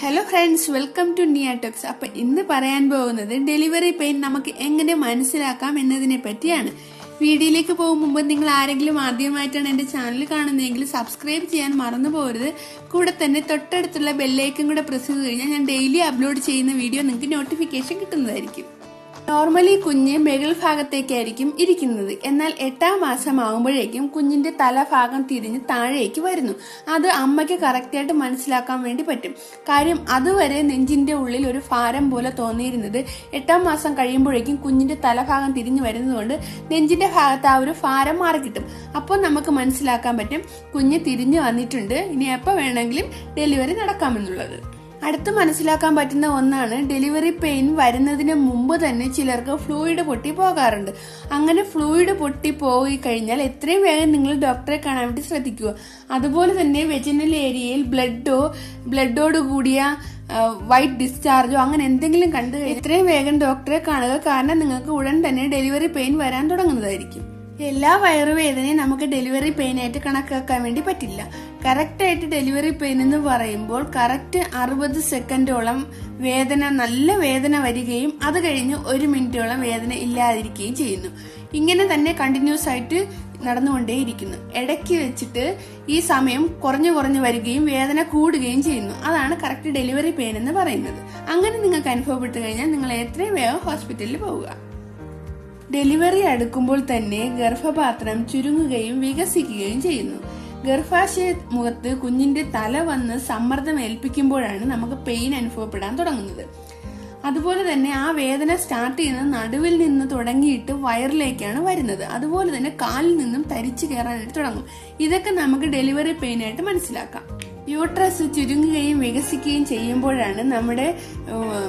Hello friends welcome to നിയാടോക്സ് അപ്പൊ ഇന്ന് പറയാൻ പോകുന്നത് ഡെലിവറി പെയിൻ നമുക്ക് എങ്ങനെ മനസ്സിലാക്കാം എന്നതിനെ പറ്റിയാണ്. വീഡിയോയിലേക്ക് പോകും മുമ്പ് നിങ്ങൾ ആരെങ്കിലും ആദ്യമായിട്ടാണ് എന്റെ ചാനൽ കാണുന്നതെങ്കിൽ സബ്സ്ക്രൈബ് ചെയ്യാൻ മറന്നു പോകരുത്. കൂടെ തന്നെ തൊട്ടടുത്തുള്ള ബെല്ലൈക്കും കൂടെ പ്രസ് ചെയ്ത് കഴിഞ്ഞാൽ ഞാൻ ഡെയിലി അപ്ലോഡ് ചെയ്യുന്ന വീഡിയോ നിങ്ങൾക്ക് നോട്ടിഫിക്കേഷൻ കിട്ടുന്നതായിരിക്കും. നോർമലി കുഞ്ഞ് മെഗൽ ഭാഗത്തേക്കായിരിക്കും ഇരിക്കുന്നത്. എന്നാൽ എട്ടാം മാസം ആകുമ്പോഴേക്കും കുഞ്ഞിന്റെ തലഭാഗം തിരിഞ്ഞ് താഴേക്ക് വരുന്നു. അത് അമ്മയ്ക്ക് കറക്റ്റായിട്ട് മനസ്സിലാക്കാൻ വേണ്ടി പറ്റും. കാര്യം അതുവരെ നെഞ്ചിന്റെ ഉള്ളിൽ ഒരു ഭാരം പോലെ തോന്നിയിരുന്നത് എട്ടാം മാസം കഴിയുമ്പോഴേക്കും കുഞ്ഞിന്റെ തലഭാഗം തിരിഞ്ഞു വരുന്നതുകൊണ്ട് നെഞ്ചിന്റെ ഭാഗത്ത് ആ ഒരു ഭാരം മാറി കിട്ടും. അപ്പോൾ നമുക്ക് മനസ്സിലാക്കാൻ പറ്റും കുഞ്ഞ് തിരിഞ്ഞു വന്നിട്ടുണ്ട്. ഇനി എപ്പോൾ വേണമെങ്കിലും ഡെലിവറി നടക്കാമെന്നുള്ളത്. അടുത്ത് മനസ്സിലാക്കാൻ പറ്റുന്ന ഒന്നാണ് ഡെലിവറി പെയിൻ വരുന്നതിന് മുമ്പ് തന്നെ ചിലർക്ക് ഫ്ലൂയിഡ് പൊട്ടി പോകാറുണ്ട്. അങ്ങനെ ഫ്ലൂയിഡ് പൊട്ടി പോയി കഴിഞ്ഞാൽ എത്രയും വേഗം നിങ്ങൾ ഡോക്ടറെ കാണാൻ വേണ്ടി ശ്രദ്ധിക്കുക. അതുപോലെ തന്നെ വെജിനൽ ഏരിയയിൽ ബ്ലഡോ ബ്ലഡോട് കൂടിയ വൈറ്റ് ഡിസ്ചാർജോ അങ്ങനെ എന്തെങ്കിലും കണ്ടു എത്രയും വേഗം ഡോക്ടറെ കാണുക. കാരണം നിങ്ങൾക്ക് ഉടൻ തന്നെ ഡെലിവറി പെയിൻ വരാൻ തുടങ്ങുന്നതായിരിക്കും. എല്ലാ വയറുവേദനയും നമുക്ക് ഡെലിവറി പെയിനായിട്ട് കണക്കാക്കാൻ വേണ്ടി പറ്റില്ല. കറക്റ്റായിട്ട് ഡെലിവറി പെയിൻ എന്ന് പറയുമ്പോൾ കറക്റ്റ് അറുപത് സെക്കൻഡോളം വേദന നല്ല വേദന വരികയും അത് കഴിഞ്ഞ് ഒരു മിനിറ്റോളം വേദന ഇല്ലാതിരിക്കുകയും ചെയ്യുന്നു. ഇങ്ങനെ തന്നെ കണ്ടിന്യൂസ് ആയിട്ട് നടന്നുകൊണ്ടേയിരിക്കുന്നു. ഇടയ്ക്ക് വെച്ചിട്ട് ഈ സമയം കുറഞ്ഞു കുറഞ്ഞു വരികയും വേദന കൂടുകയും ചെയ്യുന്നു. അതാണ് കറക്റ്റ് ഡെലിവറി പെയിൻ എന്ന് പറയുന്നത്. അങ്ങനെ നിങ്ങൾക്ക് അനുഭവപ്പെട്ടു കഴിഞ്ഞാൽ നിങ്ങൾ എത്രയും വേഗം ഹോസ്പിറ്റലിൽ പോവുക. ഡെലിവറി അടുക്കുമ്പോൾ തന്നെ ഗർഭപാത്രം ചുരുങ്ങുകയും വികസിക്കുകയും ചെയ്യുന്നു. ഗർഭാശയ മുഖത്ത് കുഞ്ഞിന്റെ തല വന്ന് സമ്മർദ്ദം ഏൽപ്പിക്കുമ്പോഴാണ് നമുക്ക് പെയിൻ അനുഭവപ്പെടാൻ തുടങ്ങുന്നത്. അതുപോലെ തന്നെ ആ വേദന സ്റ്റാർട്ട് ചെയ്യുന്നത് നടുവിൽ നിന്ന് തുടങ്ങിയിട്ട് വയറിലേക്കാണ് വരുന്നത്. അതുപോലെ തന്നെ കാലിൽ നിന്നും തരിച്ചു കയറാനായിട്ട് തുടങ്ങും. ഇതൊക്കെ നമുക്ക് ഡെലിവറി പെയിൻ ആയിട്ട് മനസ്സിലാക്കാം. യൂട്രസ് ചുരുങ്ങുകയും വികസിക്കുകയും ചെയ്യുമ്പോഴാണ് നമ്മുടെ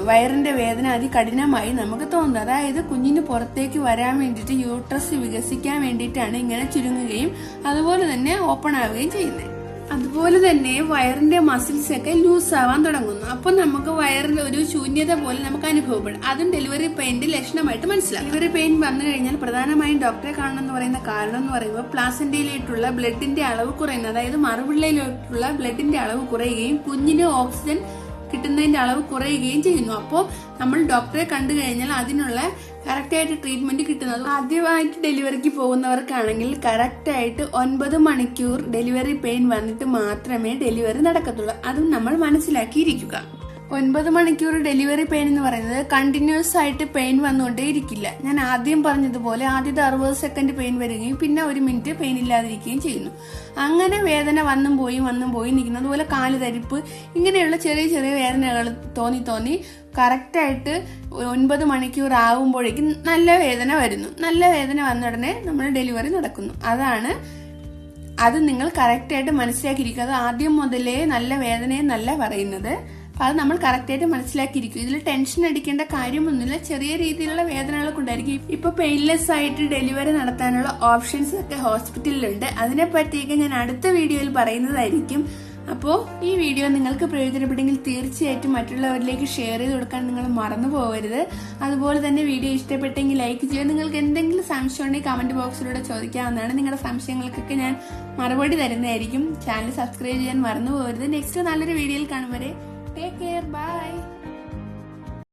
വയറിന്റെ വേദന അതികഠിനമായി നമുക്ക് തോന്നുന്നത്. അതായത് കുഞ്ഞിന് പുറത്തേക്ക് വരാൻ വേണ്ടിയിട്ട് യൂട്രസ് വികസിക്കാൻ വേണ്ടിയിട്ടാണ് ഇങ്ങനെ ചുരുങ്ങുകയും അതുപോലെ തന്നെ ഓപ്പൺ ആവുകയും ചെയ്യുന്നത്. അതുപോലെ തന്നെ വയറിന്റെ മസിൽസ് ഒക്കെ ലൂസ് ആവാൻ തുടങ്ങുന്നു. അപ്പൊ നമുക്ക് വയറിൽ ഒരു ശൂന്യത പോലെ നമുക്ക് അനുഭവപ്പെടും. അതും ഡെലിവറി പെയിന്റെ ലക്ഷണമായിട്ട് മനസ്സിലാക്കും. ഡെലിവറി പെയിൻ വന്നു കഴിഞ്ഞാൽ പ്രധാനമായും ഡോക്ടറെ കാണണം എന്ന് പറയുന്ന കാരണം എന്ന് പറയുമ്പോൾ പ്ലാസന്റയിലേക്കുള്ള ബ്ലഡിന്റെ അളവ് കുറയുന്നത് അതായത് മറുപിള്ളയിലോട്ടുള്ള ബ്ലഡിന്റെ അളവ് കുറയുകയും കുഞ്ഞിന് ഓക്സിജൻ കിട്ടുന്നതിന്റെ അളവ് കുറയുകയും ചെയ്യുന്നു. അപ്പോൾ നമ്മൾ ഡോക്ടറെ കണ്ടു കഴിഞ്ഞാൽ അതിനുള്ള കറക്റ്റായിട്ട് ട്രീറ്റ്മെന്റ് കിട്ടുന്നത്. ആദ്യമായിട്ട് ഡെലിവറിക്ക് പോകുന്നവർക്കാണെങ്കിൽ കറക്റ്റായിട്ട് ഒൻപത് മണിക്കൂർ ഡെലിവറി പെയിൻ വന്നിട്ട് മാത്രമേ ഡെലിവറി നടക്കത്തുള്ളൂ. അതും നമ്മൾ മനസ്സിലാക്കിയിരിക്കുക. ഒൻപത് മണിക്കൂർ ഡെലിവറി പെയിൻ എന്ന് പറയുന്നത് കണ്ടിന്യൂസ് ആയിട്ട് പെയിൻ വന്നുകൊണ്ടേ ഇരിക്കില്ല. ഞാൻ ആദ്യം പറഞ്ഞതുപോലെ ആദ്യത്തെ അറുപത് സെക്കൻഡ് പെയിൻ വരികയും പിന്നെ ഒരു മിനിറ്റ് പെയിൻ ഇല്ലാതിരിക്കുകയും ചെയ്യുന്നു. അങ്ങനെ വേദന വന്നും പോയി വന്നും പോയി നിൽക്കുന്നു. അതുപോലെ കാൽ തരിപ്പ് ഇങ്ങനെയുള്ള ചെറിയ ചെറിയ വേദനകൾ തോന്നി തോന്നി കറക്റ്റായിട്ട് ഒൻപത് മണിക്കൂർ ആകുമ്പോഴേക്കും നല്ല വേദന വരുന്നു. നല്ല വേദന വന്ന ഉടനെ നമ്മൾ ഡെലിവറി നടക്കുന്നു. അതാണ് അത് നിങ്ങൾ കറക്റ്റായിട്ട് മനസ്സിലാക്കിയിരിക്കുക. അത് ആദ്യം മുതലേ നല്ല വേദനയെന്നല്ല പറയുന്നത്. അപ്പൊ അത് നമ്മൾ കറക്റ്റായിട്ട് മനസ്സിലാക്കിയിരിക്കും. ഇതിൽ ടെൻഷൻ അടിക്കേണ്ട കാര്യമൊന്നുമില്ല. ചെറിയ രീതിയിലുള്ള വേദനകളൊക്കെ ഉണ്ടായിരിക്കും ഇപ്പൊ പെയിൻലെസ് ആയിട്ട് ഡെലിവറി നടത്താനുള്ള ഓപ്ഷൻസ് ഒക്കെ ഹോസ്പിറ്റലിലുണ്ട് അതിനെ പറ്റിയൊക്കെ ഞാൻ അടുത്ത വീഡിയോയിൽ പറയുന്നതായിരിക്കും. അപ്പോൾ ഈ വീഡിയോ നിങ്ങൾക്ക് പ്രയോജനപ്പെട്ടെങ്കിൽ തീർച്ചയായിട്ടും മറ്റുള്ളവരിലേക്ക് ഷെയർ ചെയ്ത് കൊടുക്കാൻ നിങ്ങൾ മറന്നു പോകരുത്. അതുപോലെ തന്നെ വീഡിയോ ഇഷ്ടപ്പെട്ടെങ്കിൽ ലൈക്ക് ചെയ്യുക. നിങ്ങൾക്ക് എന്തെങ്കിലും സംശയം ഉണ്ടെങ്കിൽ കമന്റ് ബോക്സിലൂടെ ചോദിക്കാവുന്നതാണ്. നിങ്ങളുടെ സംശയങ്ങൾക്കൊക്കെ ഞാൻ മറുപടി തരുന്നതായിരിക്കും. ചാനൽ സബ്സ്ക്രൈബ് ചെയ്യാൻ മറന്നു പോകരുത്. നെക്സ്റ്റ് നല്ലൊരു വീഡിയോയിൽ കാണും വരെ. Take care. Bye.